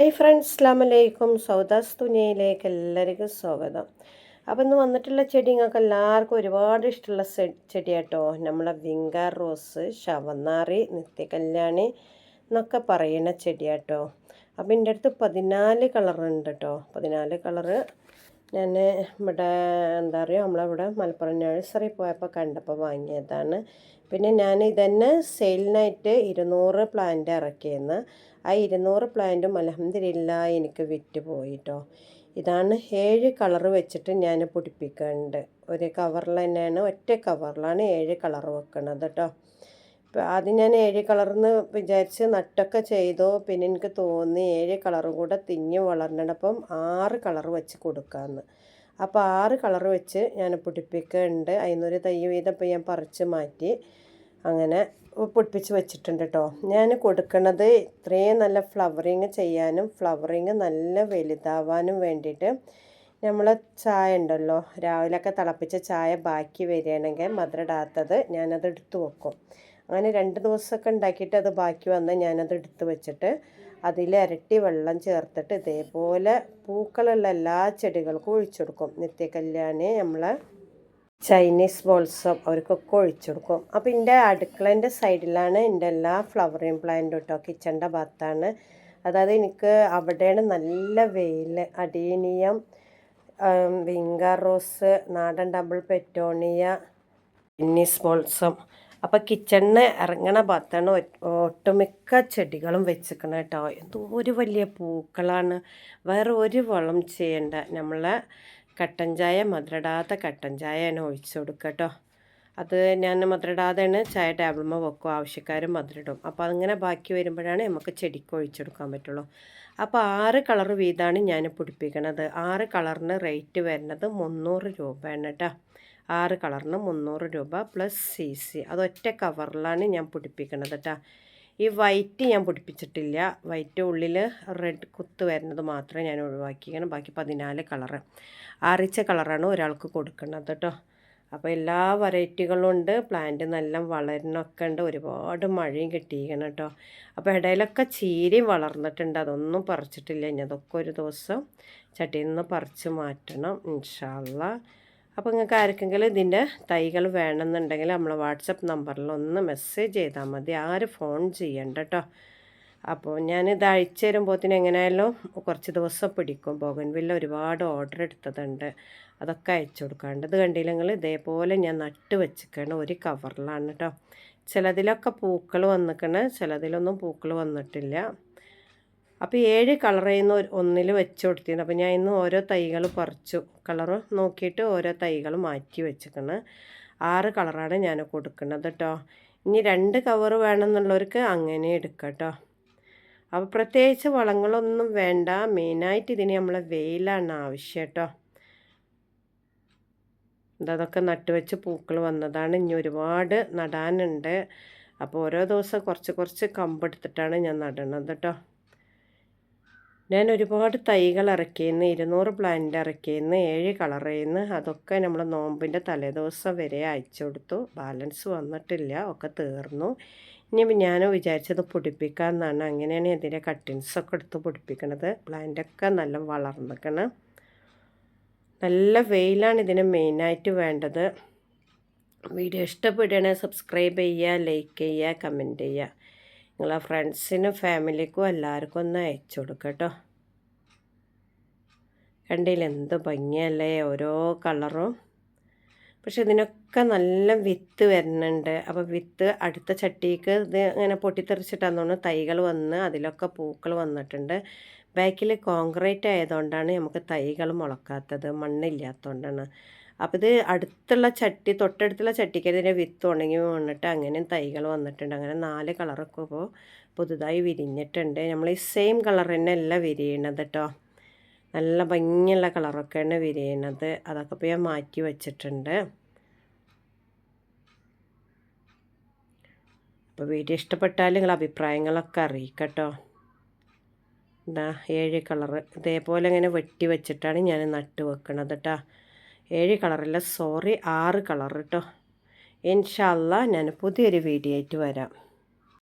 Hi friends അസ്ലാമലൈക്കും സൗദാസ് തുനിയയിലേക്ക് എല്ലാവർക്കും സ്വാഗതം. അപ്പോൾ ഇന്ന് വന്നിട്ടുള്ള ചെടി നിങ്ങൾക്ക് എല്ലാവർക്കും ഒരുപാട് ഇഷ്ടമുള്ള ചെടി കേട്ടോ നമ്മളെ വിങ്കാർ റോസ് ശവന്നാറി നിത്യകല്യാണി എന്നൊക്കെ പറയുന്ന ചെടി കേട്ടോ അപ്പോൾ എന്റെ അടുത്ത് പതിനാല് കളറുണ്ട് കേട്ടോ പതിനാല് കളറ് ഞാൻ ഇവിടെ എന്താ പറയുക നമ്മളിവിടെ മലപ്പുറം നഴ്സറി പോയപ്പോൾ കണ്ടപ്പോൾ വാങ്ങിയതാണ്. പിന്നെ ഞാൻ ഇതന്നെ സെയിലിനായിട്ട് ഇരുന്നൂറ് പ്ലാന്റ് ഇറക്കിയെന്ന്. ആ ഇരുന്നൂറ് പ്ലാന്റും അലഹമ്മദില്ല എനിക്ക് വിറ്റ് പോയിട്ടോ. ഇതാണ് ഏഴ് കളർ വെച്ചിട്ട് ഞാൻ പൊടിപ്പിക്കേണ്ടത് ഒരു കവറിൽ തന്നെയാണ് ഒറ്റ കവറിലാണ് ഏഴ് കളർ വെക്കുന്നത് കേട്ടോ ആദ്യം ഞാൻ ഏഴ് കളർന്ന് വിചാരിച്ച് നട്ടൊക്കെ ചെയ്തു. പിന്നെ എനിക്ക് തോന്നി ഏഴ് കളറും കൂടെ തിങ്ങി വളർന്നിടപ്പം ആറ് കളർ വെച്ച് കൊടുക്കാമെന്ന് അപ്പോൾ ആറ് കളർ വെച്ച് ഞാൻ പൊടിപ്പിക്കുന്നുണ്ട്. അതിനൊരു തൈ വീതം ഇപ്പോൾ ഞാൻ പറിച്ച് മാറ്റി അങ്ങനെ പൊടിപ്പിച്ച് വെച്ചിട്ടുണ്ട് കേട്ടോ. ഞാൻ കൊടുക്കുന്നത് ഇത്രയും നല്ല ഫ്ലവറിങ് ചെയ്യാനും ഫ്ലവറിങ് നല്ല വലുതാവാനും വേണ്ടിയിട്ട് നമ്മൾ ചായ ഉണ്ടല്ലോ. രാവിലെയൊക്കെ തിളപ്പിച്ച ചായ ബാക്കി വരികയാണെങ്കിൽ മധുരം ഇടാത്തത് ഞാനത് എടുത്തു വെക്കും. അങ്ങനെ രണ്ട് ദിവസമൊക്കെ ഉണ്ടാക്കിയിട്ട് അത് ബാക്കി വന്ന് ഞാനത് എടുത്ത് വെച്ചിട്ട് അതിൽ ഇരട്ടി വെള്ളം ചേർത്തിട്ട് ഇതേപോലെ പൂക്കളുള്ള എല്ലാ ചെടികൾക്കും ഒഴിച്ചു കൊടുക്കും. നിത്യകല്യാണി നമ്മൾ ചൈനീസ് ബോൾസും അവർക്കൊക്കെ ഒഴിച്ചു കൊടുക്കും. അപ്പോൾ എന്റെ അടുക്കളേന്റെ സൈഡിലാണ് എന്റെ എല്ലാ ഫ്ലവറിങ് പ്ലാന്റും കേട്ടോ കിച്ചന്റെ ഭാഗത്താണ്. അതായത് എനിക്ക് അവിടെയാണ് നല്ല വെയിൽ അടീനിയം വിങ്കാർ റോസ് നാടൻ ഡബിൾ പെറ്റോണിയ ചൈനീസ് ബോൾസും അപ്പോൾ കിച്ചണിന് ഇറങ്ങണ ഭാഗത്താണ് ഒട്ടുമിക്ക ചെടികളും വെച്ചിരിക്കണം കേട്ടോ. എന്തോ ഒരു വലിയ പൂക്കളാണ്. വേറെ ഒരു വളം ചെയ്യേണ്ട. നമ്മളെ കട്ടൻ ചായ മധുരടാത്ത കട്ടൻ ചായയാണ് ഒഴിച്ചു കൊടുക്കുക കേട്ടോ. അത് ഞാൻ മധുരടാതെയാണ് ചായ ടേബിൾമ വെക്കും. ആവശ്യക്കാരും മധുരടും. അപ്പോൾ അങ്ങനെ ബാക്കി വരുമ്പോഴാണ് നമുക്ക് ചെടിക്ക് ഒഴിച്ചെടുക്കാൻ പറ്റുള്ളൂ. അപ്പോൾ ആറ് കളർ വീതമാണ് ഞാൻ പിടിപ്പിക്കണത്. ആറ് കളറിന് റേറ്റ് വരുന്നത് മുന്നൂറ് രൂപയാണ് കേട്ടോ. ആറ് കളറിന് മുന്നൂറ് രൂപ പ്ലസ് സി സി അത് ഒറ്റ കവറിലാണ് ഞാൻ പിടിപ്പിക്കുന്നത് കേട്ടോ ഈ വൈറ്റ് ഞാൻ പിടിപ്പിച്ചിട്ടില്ല. വൈറ്റ് ഉള്ളിൽ റെഡ് കുത്ത് വരുന്നത് മാത്രമേ ഞാൻ ഒഴിവാക്കിയാണ് ബാക്കി പതിനാല് കളറ്. ആറിച്ച കളറാണ് ഒരാൾക്ക് കൊടുക്കുന്നത് കേട്ടോ അപ്പോൾ എല്ലാ വെറൈറ്റികളും ഉണ്ട്. പ്ലാന്റ് നല്ല വളരണമൊക്കെ ഉണ്ട്. ഒരുപാട് മഴയും കിട്ടിയിരിക്കണം കേട്ടോ അപ്പോൾ ഇടയിലൊക്കെ ചീരയും വളർന്നിട്ടുണ്ട്. അതൊന്നും പറിച്ചിട്ടില്ല. ഇനി അതൊക്കെ ഒരു ദിവസം ചട്ടിയിൽ നിന്ന് പറിച്ച് മാറ്റണം. ഇൻഷാല്ല അപ്പോൾ നിങ്ങൾക്ക് ആർക്കെങ്കിലും ഇതിന്റെ തൈകൾ വേണമെന്നുണ്ടെങ്കിൽ നമ്മളെ വാട്സപ്പ് നമ്പറിൽ ഒന്ന് മെസ്സേജ് ചെയ്താൽ മതി. ആര് ഫോൺ ചെയ്യണ്ട കേട്ടോ അപ്പോൾ ഞാനിത് അഴിച്ചു തരുമ്പോഴത്തേന് എങ്ങനെയായാലും കുറച്ച് ദിവസം പിടിക്കും. ബോഗൻവില്ല ഒരുപാട് ഓർഡർ എടുത്തതുണ്ട്. അതൊക്കെ അയച്ചു കൊടുക്കാണ്ട്. ഇത് കണ്ടില്ലെങ്കിൽ ഇതേപോലെ ഞാൻ നട്ട് വെച്ചിരിക്കണം ഒരു കവറിലാണ് കേട്ടോ ചിലതിലൊക്കെ പൂക്കൾ വന്നിക്കണ് ചിലതിലൊന്നും പൂക്കൾ വന്നിട്ടില്ല. അപ്പോൾ ഏഴ് കളറിൽ നിന്ന് ഒന്നിൽ വെച്ച് കൊടുത്തിരുന്നു അപ്പോൾ ഞാൻ ഇന്ന് ഓരോ തൈകൾ പറിച്ചു. കളറ് നോക്കിയിട്ട് ഓരോ തൈകൾ മാറ്റി വെച്ചിരിക്കണം ആറ് കളറാണ് ഞാൻ കൊടുക്കുന്നത് കേട്ടോ ഇനി രണ്ട് കവർ വേണമെന്നുള്ളവർക്ക് അങ്ങനെ എടുക്കാം കേട്ടോ അപ്പോൾ പ്രത്യേകിച്ച് വളങ്ങളൊന്നും വേണ്ട. മെയിനായിട്ട് ഇതിന് നമ്മളെ വെയിലാണ് ആവശ്യം കേട്ടോ അതൊക്കെ നട്ടുവെച്ച് പൂക്കൾ വന്നതാണ്. ഇനി ഒരുപാട് നടാനുണ്ട്. അപ്പോൾ ഓരോ ദിവസം കുറച്ച് കുറച്ച് കമ്പെടുത്തിട്ടാണ് ഞാൻ നടണത് കേട്ടോ ഞാൻ ഒരുപാട് തൈകൾ ഇറക്കിയെന്ന് ഇരുന്നൂറ് പ്ലാന്റ് ഇറക്കിയെന്ന് ഏഴ് കളറിന്ന് അതൊക്കെ നമ്മൾ നോമ്പിന്റെ തലേദിവസം വരെ അയച്ചു കൊടുത്തു. ബാലൻസ് വന്നിട്ടില്ല ഒക്കെ തീർന്നു. ഇനി ഞാൻ വിചാരിച്ചത് പൊടിപ്പിക്കാമെന്നാണ് അങ്ങനെയാണ് ഇതിന്റെ കട്ടിങ്സൊക്കെ എടുത്ത് പൊടിപ്പിക്കണത്. പ്ലാന്റൊക്കെ നല്ല വളർന്നിക്കണം. നല്ല വെയിലാണ് ഇതിന് മെയിനായിട്ട് വേണ്ടത്. വീഡിയോ ഇഷ്ടപ്പെടുകയാണെങ്കിൽ സബ്സ്ക്രൈബ് ചെയ്യുക ലൈക്ക് ചെയ്യുക കമന്റ് ചെയ്യുക. നിങ്ങളെ ഫ്രണ്ട്സിനും ഫാമിലിക്കും എല്ലാവർക്കും ഒന്ന് അയച്ചു കൊടുക്കുക കേട്ടോ കണ്ടില്ല എന്ത് ഭംഗിയല്ലേ ഓരോ കളറും. പക്ഷെ ഇതിനൊക്കെ നല്ല വിത്ത് വരുന്നുണ്ട്. അപ്പോൾ വിത്ത് അടുത്ത ചട്ടിക്ക് ഇത് ഇങ്ങനെ പൊട്ടിത്തെറിച്ചിട്ടാന്ന് തോന്നുന്നു തൈകൾ വന്ന് അതിലൊക്കെ പൂക്കൾ വന്നിട്ടുണ്ട്. ബാക്കിൽ കോൺക്രീറ്റ് ആയതുകൊണ്ടാണ് നമുക്ക് തൈകൾ മുളക്കാത്തത് മണ്ണില്ലാത്തതുകൊണ്ടാണ്. അപ്പോൾ ഇത് അടുത്തുള്ള ചട്ടി തൊട്ടടുത്തുള്ള ചട്ടിക്ക് ഇതിന്റെ വിത്ത് ഉണങ്ങി വന്നിട്ട് അങ്ങനെ തൈകൾ വന്നിട്ടുണ്ട്. അങ്ങനെ നാല് കളറൊക്കെ ഇപ്പോൾ പുതുതായി വിരിഞ്ഞിട്ടുണ്ട്. നമ്മൾ ഈ സെയിം കളർ തന്നെ അല്ല വിരിയണത് കേട്ടോ നല്ല ഭംഗിയുള്ള കളറൊക്കെ കളറൊക്കെയാണ് വിരിയണത്. അതൊക്കെ ഇപ്പോൾ ഞാൻ മാറ്റി വച്ചിട്ടുണ്ട്. അപ്പോൾ വീഡിയോ ഇഷ്ടപ്പെട്ടാൽ നിങ്ങൾ അഭിപ്രായങ്ങളൊക്കെ അറിയിക്കട്ടോ. എന്താ ഏഴ് കളറ് ഇതേപോലെ ഇങ്ങനെ വെട്ടി വെച്ചിട്ടാണ് ഞാൻ നട്ട് വെക്കണത് കേട്ടോ ഏഴ് കളറല്ല സോറി ആറ് കളർ കേട്ടോ ഇൻഷല്ല ഞാൻ പുതിയൊരു വീഡിയോ ആയിട്ട് വരാം.